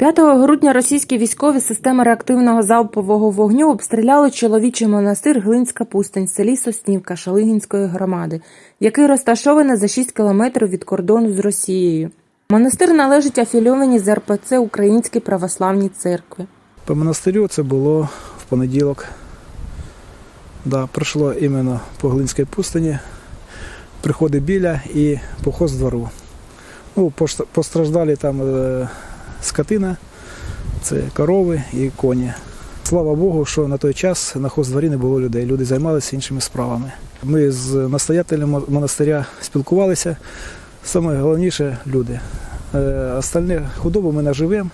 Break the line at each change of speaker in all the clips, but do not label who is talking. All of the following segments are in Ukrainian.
5 грудня російські військові системи реактивного залпового вогню обстріляли чоловічий монастир Глинська пустень в селі Соснівка Шалигінської громади, який розташований за 6 кілометрів від кордону з Росією. Монастир належить афільованій з РПЦ Українській православній церкві.
По монастирю це було в понеділок. Да, пройшло іменно по Глинській пустині, приходи біля і поход з двору. Ну, постраждали там е, скотина, це корови і коні. Слава Богу, що на той час на хоздворі не було людей. Люди займалися іншими справами. Ми з настоятелем монастиря спілкувалися. Саме головніше люди. Е, Остальне худобу ми наживемо.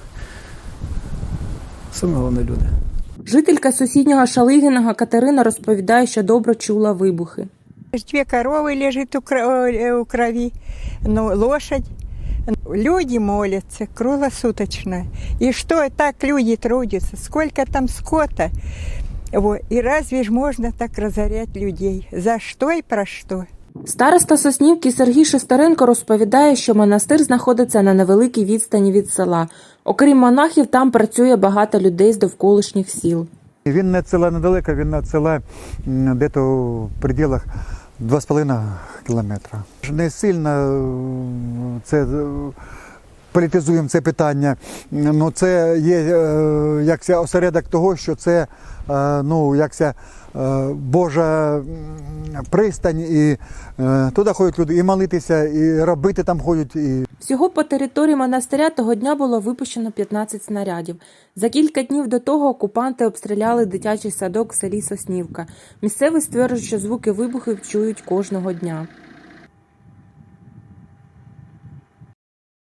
Саме головне люди.
Жителька сусіднього Шалигіного Катерина розповідає, що добре чула вибухи.
Две коровы лежит у, кро- у крови, ну, лошадь. Люди молятся круглосуточно. И что так люди трудятся? Сколько там скота? Вот. И разве ж можно так разорять людей? За что и про что?
Староста Соснівки Сергій Шестеренко розповідає, що монастир знаходиться на невеликій відстані від села. Окрім монахів, там працює багато людей з довколишніх сіл.
Він не ціла недалеко, він на ціла м, десь в пределах 2,5 кілометра. Не сильно це е, політизуємо це питання. Ну, це є е, якся осередок того, що це е, ну, якся, Божа пристань, і туди ходять люди і молитися, і робити там ходять. І
Всього по території монастиря того дня було випущено 15 снарядів. За кілька днів до того окупанти обстріляли дитячий садок в селі Соснівка. Місцеві стверджують, що звуки вибухів чують кожного дня.